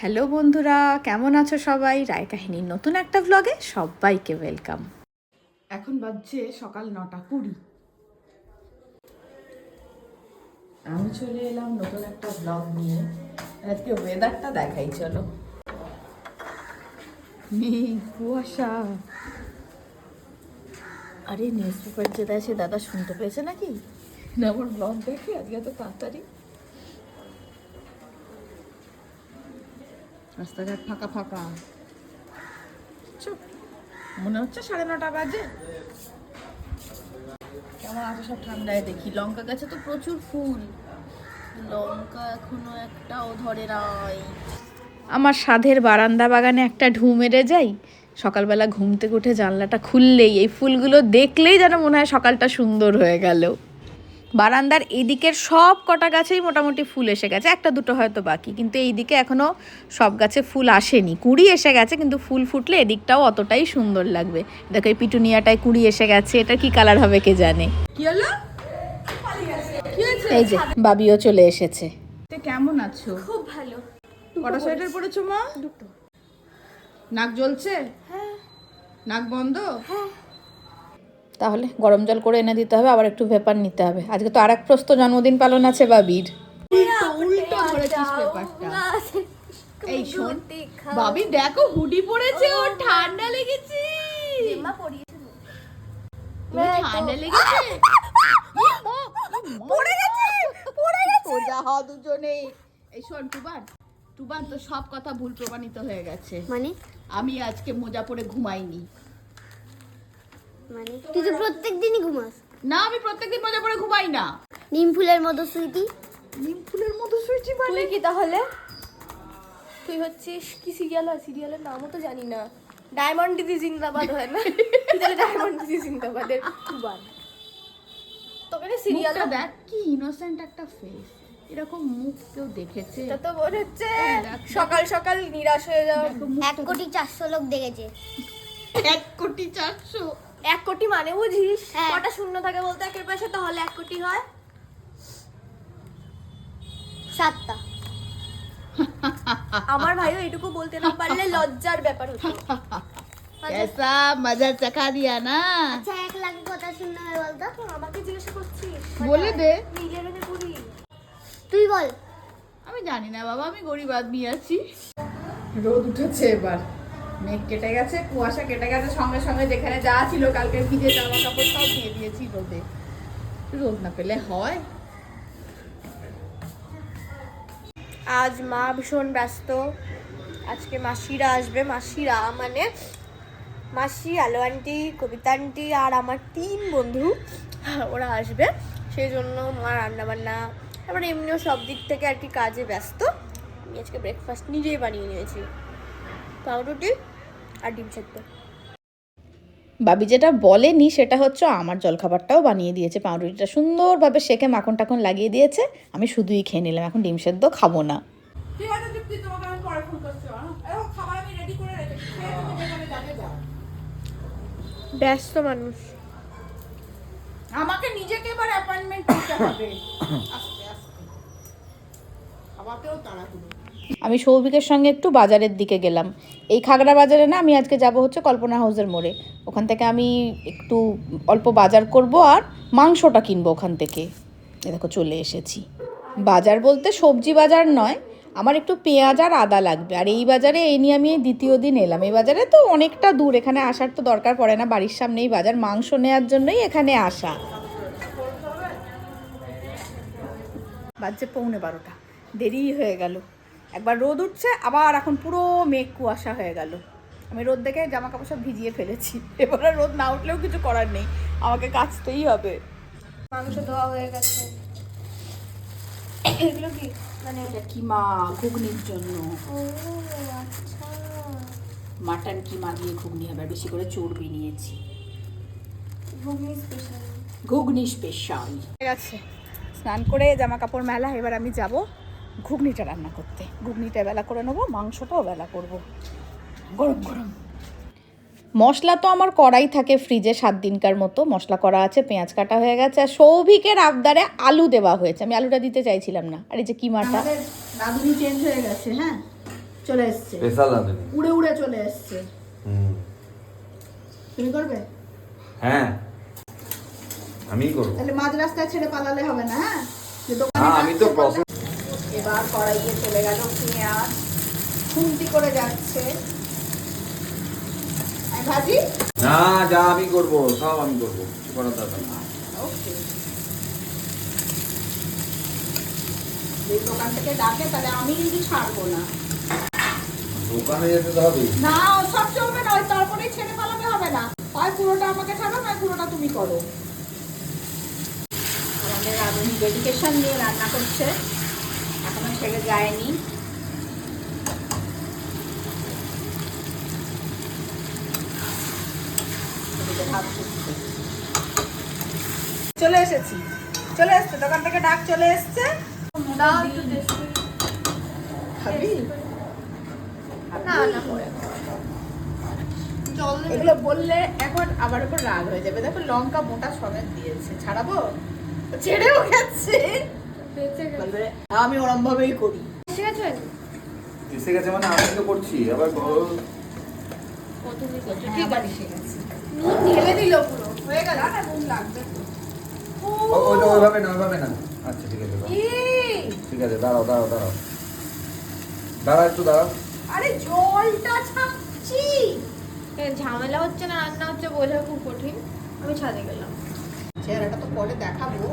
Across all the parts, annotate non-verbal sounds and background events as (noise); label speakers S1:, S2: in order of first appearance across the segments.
S1: Hello বন্ধুরা, কেমন আছো সবাই? রায় কাহিনীর নতুন একটা ব্লগে সবাইকে ওয়েলকাম এখন বাজছে সকাল নটা কুড়ি। আমি চলে এলাম নতুন একটা ব্লগ নিয়ে। আজকে ওয়েদারটা দেখাই, চলো। কুয়াশা। আরে নিউজ পেপার যেটা আছে, দাদা শুনতে পেয়েছে নাকি? না, আমার ব্লগ দেখে আজকে এত তাড়াতাড়ি। রাস্তাঘাট ফাঁকা ফাঁকা। মনে হচ্ছে সাড়ে নটা বাজে। কেমন আছে সব ঠান্ডায়? দেখি লঙ্কা গাছে তো প্রচুর ফুল। লঙ্কা এখনও একটাও ধরে নাই। আমার সাধের বারান্দা বাগানে একটা ঢু মেরে যাই, সকালবেলা ঘুম থেকে উঠে জানলাটা খুললেই এই ফুলগুলো দেখলেই যেন মনে হয় সকালটা সুন্দর হয়ে গেল। বারান্দার এদিকের সব কটা গাছেই মোটামুটি ফুল এসে গেছে একটা দুটো হয়তো বাকি কিন্তু এই দিকে এখনও সব গাছে ফুল আসেনি। কুড়ি এসে গেছে কিন্তু ফুল ফুটলে এদিকটাও অতটাই সুন্দর লাগবে। দেখো এই পিটুনিয়াটায় কুড়ি এসে গেছে এটা কি কালার হবে কে জানে?
S2: কি হলো?
S1: এই যে বাবিও চলে এসেছে।
S2: কেমন আছো?
S3: খুব ভালো।
S2: কটা সোয়েটার পরেছো মা?
S3: দুটো।
S2: নাক জ্বলছে?
S3: হ্যাঁ।
S2: নাক বন্ধ?
S1: তাহলে গরম জল করে এনে দিতে হবে আবার একটু ভেপার নিতে হবে। আজকে তো আর এক প্রস্ত জন্মদিন পালন আছে বাবির
S2: উল্টো উল্টো ধরেছিস পেপারটা এই শোন বাবি দেখো হুডি পরেছে ওর ঠান্ডা লেগেছে। ঠান্ডা লেগেছে? পড়ে গেছে পড়ে গেছে। সোজা হ দুজনে এই শোন টুবান টুবান তো সব কথা ভুল প্রমাণিত হয়ে গেছে।
S3: মানে?
S2: আমি আজকে মোজা পরে ঘুমাইনি।
S3: মানে? তুই তো প্রত্যেক দিনই ঘুমাস।
S2: না আমি প্রত্যেকদিন মোজা পরে ঘুমাই না।
S3: নিম ফুলের মতো সুইটি?
S2: নিম ফুলের মতো শুয়েছি মানে?
S4: কি তাহলে? তুই হচ্ছিস কি সিরিয়াল হয়? সিরিয়ালের নামও তো জানি না। ডায়মন্ড দিদি জিন্দাবাদ হয় না? তাহলে ডায়মন্ড দিদি জিন্দাবাদের কুবান। তোকে সিরিয়াল
S2: মুখটা দেখ কি ইনোসেন্ট একটা ফেস এরকম মুখ কেউ দেখেছে?
S4: এটা তো মনে হচ্ছে সকাল সকাল নিরাশ হয়ে যাও
S2: দেখো
S3: এক কোটি চারশো লোক দেখেছে।
S2: এক কোটি চারশো।
S4: এক কোটি মানে বুঝিস
S3: হ্যাঁ।
S4: কটা শূন্য থাকে বলতে একের পাশে তাহলে এক কোটি হয়
S3: সাতটা (laughs)
S4: আমার ভাইও এটুকু বলতে না পারলে লজ্জার ব্যাপার হতো
S2: कैसा मजा चखा दिया ना
S3: আচ্ছা এক লাখ কথা শুনতে হবে বলতো
S4: আমাকে জিজ্ঞাসা করছিস
S2: বলে দে
S4: ইলেভেনে পড়ি
S3: তুই বল
S2: আমি জানি না বাবা আমি গরিব আদমি আছি রোদ উঠেছে এবার মেঘ কেটে গেছে, কুয়াশা কেটে গেছে, সঙ্গে সঙ্গে যেখানে যা ছিল কালকে ভিজে জামা কাপড় সব দিয়ে দিয়েছি রোদে। রোদ না পেলে হয়।
S4: আজ মা ভীষণ ব্যস্ত। আজকে মাসিরা আসবে, মাসিরা মানে মাসি, আলো আন্টি, কবিতা আন্টি আর আমার তিন বন্ধু, ওরা আসবে। সেই জন্য মা রান্নাবান্না, তারপরে এমনিও সব দিক থেকে আর কি কাজে ব্যস্ত। আমি আজকে ব্রেকফাস্ট নিজেই বানিয়ে নিয়েছি। পাউরুটি আর ডিম সেদ্ধ।
S1: বাবি যেটা বলেনি সেটা হচ্ছে আমার জলখাবারটাও বানিয়ে দিয়েছে পাউরুটিটা সুন্দরভাবে সেকে মাখন টাখন লাগিয়ে দিয়েছে আমি শুধুই খেয়ে নিলাম এখন ডিম সেদ্ধ খাব না।
S2: হ্যাঁ
S4: ব্যস্ত মানুষ।
S2: আমাকে নিজেকে এবার অ্যাপয়েন্টমেন্ট নিতে হবে। (coughs)
S1: আমি সৌভিকের সঙ্গে একটু বাজারের দিকে গেলাম। এই খাগড়া বাজারে না আমি আজকে যাব হচ্ছে কল্পনা হাউসের মোড়ে। ওখান থেকে আমি একটু অল্প বাজার করব আর মাংসটা কিনবো ওখান থেকে। এ দেখো চলে এসেছি। বাজার বলতে সবজি বাজার নয়, আমার একটু পেঁয়াজ আর আদা লাগবে। আর এই বাজারে এই নিয়ে আমি দ্বিতীয় দিন এলাম। এই বাজারে তো অনেকটা দূর, এখানে আসার তো দরকার পড়ে না বাড়ির সামনেই বাজার। মাংস নেওয়ার জন্যই এখানে আসা। বাজছে পৌনে বারোটা। দেরি হয়ে গেল। একবার রোদ উঠছে আবার এখন পুরো মেঘ কুয়াশা হয়ে গেল। আমি রোদ দেখে জামা কাপড় সব ভিজিয়ে ফেলেছি। (laughs) এবার রোদ না উঠলেও কিছু করার নেই আমাকে কাচতেই হবে।
S4: মাংস ধোয়া হয়ে গেছে। এগুলো কি? মানে
S2: এটা কিমা ঘুগনির জন্য?
S4: আচ্ছা।
S2: মাটন কিমা দিয়ে ঘুগনি হবে বেশি করে চর্বি নিয়েছি।
S4: ঘুগনি স্পেশাল
S2: ঘুগনি স্পেশাল
S1: ঠিক আছে স্নান করে জামা কাপড় মেলা এবার আমি যাব। ঘুগনিটা রান্না করতে। ঘুগনিটা বেলা করে নেব মাংসটাও বেলা করব। গরম গরম। মশলা তো আমার করাই থাকে ফ্রিজে সাত দিনকার মতো। মশলা করা আছে পেঁয়াজ কাটা হয়ে গেছে। আর সৌভিকের আবদারে আলু দেওয়া হয়েছে। আমি আলুটা দিতে চাইছিলাম না। আর এই যে কিমাটা।
S2: রাঁধুনি চেঞ্জ হয়ে গেছে হ্যাঁ?
S1: চলে এসছে।
S5: স্পেশাল রাঁধুনি।
S1: উড়ে উড়ে চলে এসছে। তুমি করবে?
S5: হ্যাঁ। আমি করব।
S1: তাহলে মাঝ রাস্তায় ছেড়ে পালালে হবে না হ্যাঁ? দোকানে
S5: হ্যাঁ আমি তো প্রসেস
S1: এবার কড়াইয়ে চলে গেল পেঁয়াজ। খুন্তি করে যাচ্ছে। ভাজি?
S5: না যা আমি করব সব আমি করব করার দরকার নেই।
S1: ওকে। এই দোকান থেকে ডাকে তাহলে আমি কিন্তু ছাড়বো না।
S5: দোকানে যেতে তো হবেই।
S1: না সব চলবে না ওই তারপরেই ছেড়ে পালাতে হবে না। হয় পুরোটা আমাকে ছাড়ো নয় পুরোটা তুমি করো। আমাদের ডেডিকেশন নিয়ে রান্না করছে। ছেড়ে যায়নি। চলে এসেছি। চলে এসছে দোকান থেকে ডাক চলে এসছে? এগুলো বললে এখন আমার উপর রাগ হয়ে যাবে। দেখো লঙ্কা মোটা সমেত দিয়েছে। ছাড়াবো? ছেড়েও গেছে। আমি ওরম ভাবেই করি।
S5: এসে গেছে মানে আমি তো করছি আবার ও-
S4: কতদিন করছ
S1: ঠিক আছে। গেছে।
S4: নুন ঢেলে দিল পুরো হয়ে গেল।
S1: না নুন লাগবে
S5: ওইটা ওইভাবে না ওইভাবে না। আচ্ছা ঠিক আছে ঠিক আছে দাঁড়াও দাঁড়াও দাঁড়াও। দাঁড়াও একটু দাঁড়াও।
S1: আরে জলটা ছাপছি!
S4: ঝামেলা হচ্ছে না রান্না হচ্ছে বোঝা খুব কঠিন। আমি ছাদে গেলাম।
S1: চেহারাটা তো পরে দেখাবো।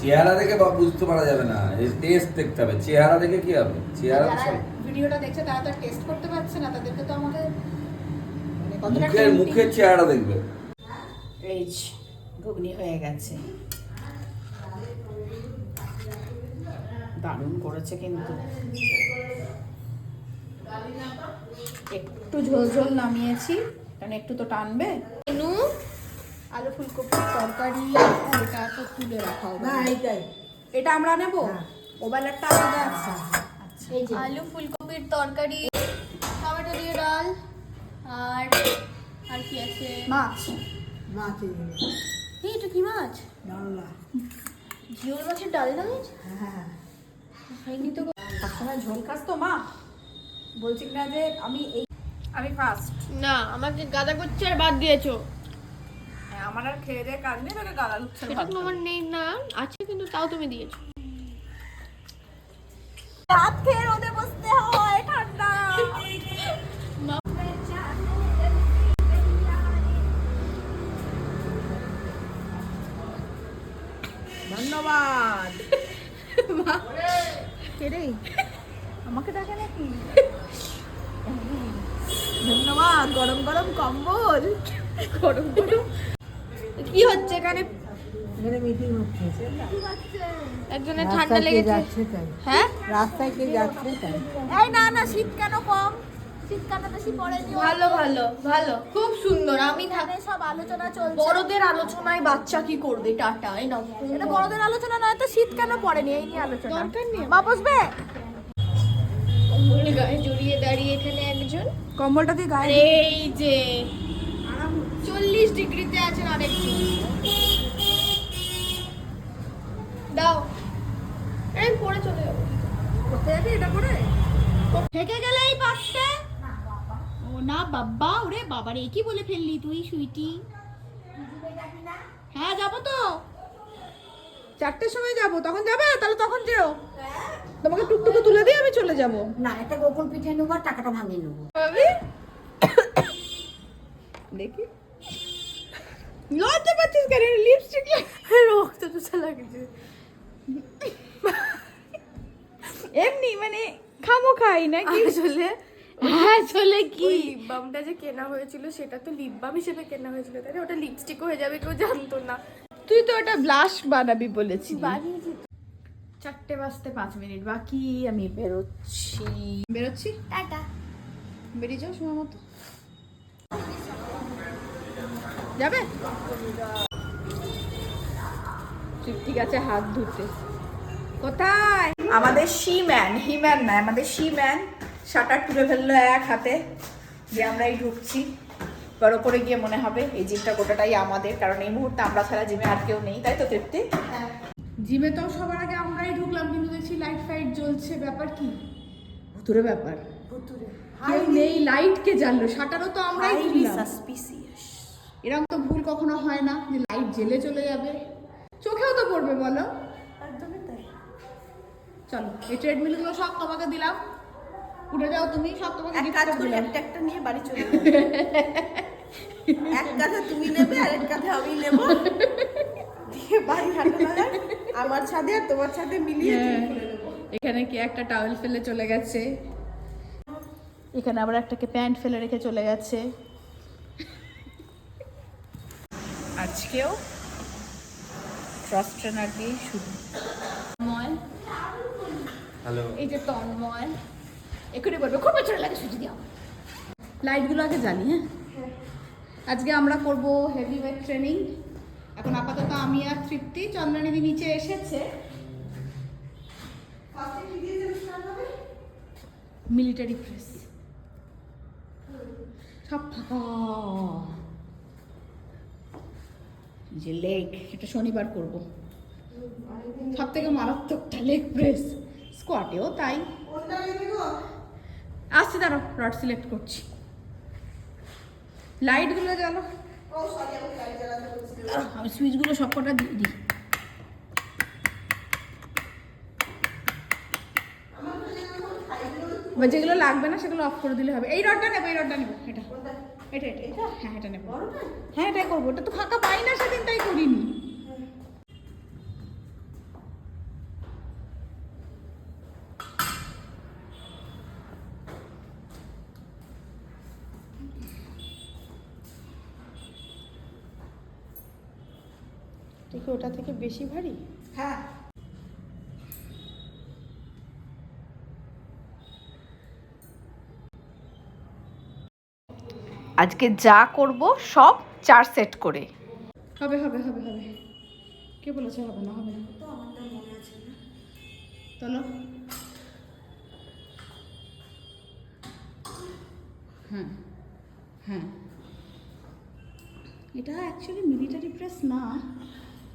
S5: চেহারা দেখে বা বুঝতে পারা যাবে না। এই টেস্ট দেখতে হবে। চেহারা দেখে কি হবে? চেহারা সব-
S1: ভিডিওটা দেখছে তারা তো টেস্ট করতে পারছে না। তাদেরকে তো আমাকে মানে কতটা
S5: মুখের মুখের চেহারা দেখবে।
S1: এই যে, ঘুগনি হয়ে গেছে। দারুণ করেছে কিন্তু। একটু ঝোল ঝোল নামিয়েছি কারণ একটু তো টানবে। আলু ফুলকপির তরকারি এটা তো তুলে রাখা হবে।
S6: না এইটাই।
S1: এটা আমরা নেব? ওবেলারটা আলাদা আছে।
S3: এই যে।
S4: আলু ফুলকপির তরকারি টমেটো দিয়ে ডাল আর আর কি আছে?
S1: মাছ।
S6: মাছ এই
S4: এটা কি মাছ?
S6: ডালনা
S4: মাছের ডাল না মাছ
S6: হ্যাঁ।
S4: হয়নি তো।
S1: সবসময় ঝোল খাস তো মা? বলছি না যে আমি এই আমি ফার্স্ট
S4: না আমাকে গাদা করছে আর বাদ দিয়েছ।
S1: হ্যাঁ আমার আর খেয়ে দিয়ে কাজ নেই তোকে গালা
S4: সেটা তো আমার নেই না আছে কিন্তু তাও তুমি দিয়েছ।
S1: ভাত খেয়ে রোদে বসতে হয় ঠান্ডা। ধন্যবাদ। (laughs) কে রে? আমাকে ডাকে নাকি? ধন্যবাদ গরম গরম কম্বল। গরম গরম।
S4: কি হচ্ছে এখানে?
S6: এখানে মিটিং হচ্ছে।
S4: একজনের ঠান্ডা লেগেছে। হ্যাঁ?
S6: রাস্তায় কে যাচ্ছে তাই?
S1: এই না না শীত কেন কম? শীত কেন বেশি পড়েনি?
S4: ভালো ভালো ভালো খুব সুন্দর আমি থাক
S1: সব আলোচনা চলছে।
S4: বড়দের আলোচনায় বাচ্চা কি করবে? টাটা এই নাও।
S1: এটা বড়দের আলোচনা নয় তো শীত কেন পড়েনি? এই নিয়ে আলোচনা।
S4: দরকার নেই
S1: মা বসবে?
S4: গায়ে জড়িয়ে দাঁড়িয়ে এখানে একজন।
S1: কম্বলটা দিয়ে
S4: আর এই যে চল্লিশ ডিগ্রিতে আছেন আরেকজন দাও। এই পরে চলে যাব।
S1: কোথায় যাবি এটা করে থেকে গেলে এই পাশে। ও না বাবা ওরে বাবা রে কি বলে ফেললি তুই সুইটি? হ্যাঁ যাব তো। চারটের সময় যাব। তখন যাবে? তাহলে তখন যেও। তোমাকে টুকটুকে তুলে দিয়ে আমি চলে যাব।
S6: না এটা গোকুল পিঠে নেব আর টাকাটা ভাঙিয়ে নেব। (coughs)
S1: দেখি। লজ্জা পাচ্ছিস কেন? লিপস্টিক
S4: রক্ত চুষা লাগছে
S1: এমনি মানে খামো খাই নাকি?
S4: আসলে
S1: হ্যাঁ আসলে কি?
S4: ওই লিপ বামটা যে কেনা হয়েছিল সেটা তো লিপ বাম হিসেবে কেনা হয়েছিল তাই ওটা লিপস্টিক হয়ে যাবে কেউ জানতো না।
S1: তুই তো এটা ব্লাশ বানাবি বলেছিলি।
S4: বানিয়েছি
S1: চারটে বাজতে পাঁচ মিনিট বাকি আমি বেরোচ্ছি। বেরোচ্ছি?
S3: টাটা।
S1: বেরিয়ে যাও সময় মতো। যাবে? ঠিক আছে হাত ধুতে। কোথায়? আমাদের শি ম্যান হি না আমাদের ম্যান শাটার তুলে ফেলল এক হাতে। যে আমরাই ঢুকছি। বড় করে গিয়ে মনে হবে এই জিমটা গোটাটাই আমাদের কারণ এই মুহূর্তে আমরা ছাড়া জিমে আর কেউ নেই তাই তো তৃপ্তি? জিমে তো সবার আগে আমরাই ঢুকলাম কিন্তু দেখছি লাইট ফাইট জ্বলছে। ব্যাপার কি?
S2: ভুতুরে ব্যাপার। কেউ নেই লাইট কে জ্বাললো শাটারও তো আমরাই তুললাম এরকম তো ভুল কখনো হয় না যে লাইট জেলে চলে যাবে। চোখেও তো পড়বে বলো। চলো এই ট্রেডমিলগুলো সব তোমাকে দিলাম। উঠে যাও তুমি সব তোমাকে
S7: এক কাজ
S2: করি
S7: একটা একটা নিয়ে বাড়ি চলে এক কাঁধে তুমি নেবে আর এক কাঁধে আমি নেব। দিয়ে বাড়ি হাঁটা আমার ছাদে আর তোমার ছাদে মিলিয়ে
S2: হ্যাঁ। এখানে কি একটা টাওয়েল ফেলে চলে গেছে? এখানে আবার একটাকে প্যান্ট ফেলে রেখে চলে গেছে। আজকেও ক্রস ট্রেনার দিয়ে শুরু।
S5: হ্যালো
S2: এই যে তন্ময়। এক্ষুনি বলবে খুব পেছনে লাগে সুজি দিও লাইটগুলো আগে জ্বালি হ্যাঁ? আজকে আমরা করব হেভি ওয়েট ট্রেনিং এখন আপাতত আমি আর তৃপ্তি চন্দ্রানিদি নিচে এসেছে। মিলিটারি প্রেস সব ফাঁকা। যে লেগ এটা শনিবার করব। সব থেকে মারাত্মকটা লেগ প্রেস স্কোয়াটেও তাই। আসছে দাঁড়ো রড সিলেক্ট করছি। লাইটগুলো দাঁড়াও, আমি সুইচগুলো সব কটা দিয়ে দিই। যেগুলো লাগবে না সেগুলো অফ করে দিলে হবে। এই রডটা নেব এই রডটা নেব এটা। এটা এটা এটা। হ্যাঁ এটা নেব। হ্যাঁ এটাই করব। ওটা তো ফাঁকা পাই না সেদিন তাই করিনি। ওটা থেকে বেশি ভারী?
S7: হ্যাঁ।
S1: আজকে যা করব সব চার সেট করে।
S2: হবে হবে হবে হবে। কে বলেছে হবে না হবে না? চলো। হ্যাঁ হ্যাঁ। এটা অ্যাকচুয়ালি মিলিটারি প্রেস না।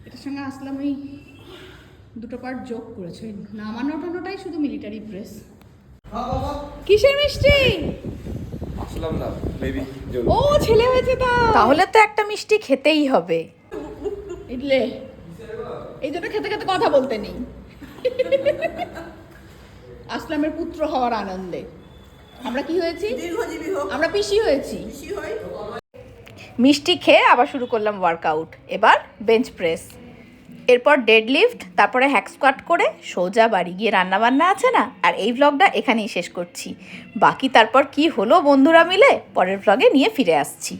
S2: এটার সঙ্গে আসলাম ওই দুটো পার্ট যোগ করেছে। নামানো টানোটাই শুধু মিলিটারি প্রেস কিসের মিষ্টি?
S5: না বেবি
S2: ও ছেলে হয়েছে তা।
S1: তাহলে তো একটা মিষ্টি খেতেই হবে।
S2: ইডলে এই জন্য খেতে খেতে কথা বলতে নেই। আসলামের পুত্র হওয়ার আনন্দে। আমরা কি হয়েছি? আমরা পিসি হয়েছি।
S1: মিষ্টি খেয়ে আবার শুরু করলাম ওয়ার্কআউট এবার বেঞ্চ প্রেস এরপর ডেড লিফট তারপরে হ্যাক স্কোয়াট করে সোজা বাড়ি গিয়ে রান্নাবান্না আছে না? আর এই ভ্লগটা এখানেই শেষ করছি। বাকি তারপর কি হলো বন্ধুরা মিলে? পরের ভ্লগে নিয়ে ফিরে আসছি।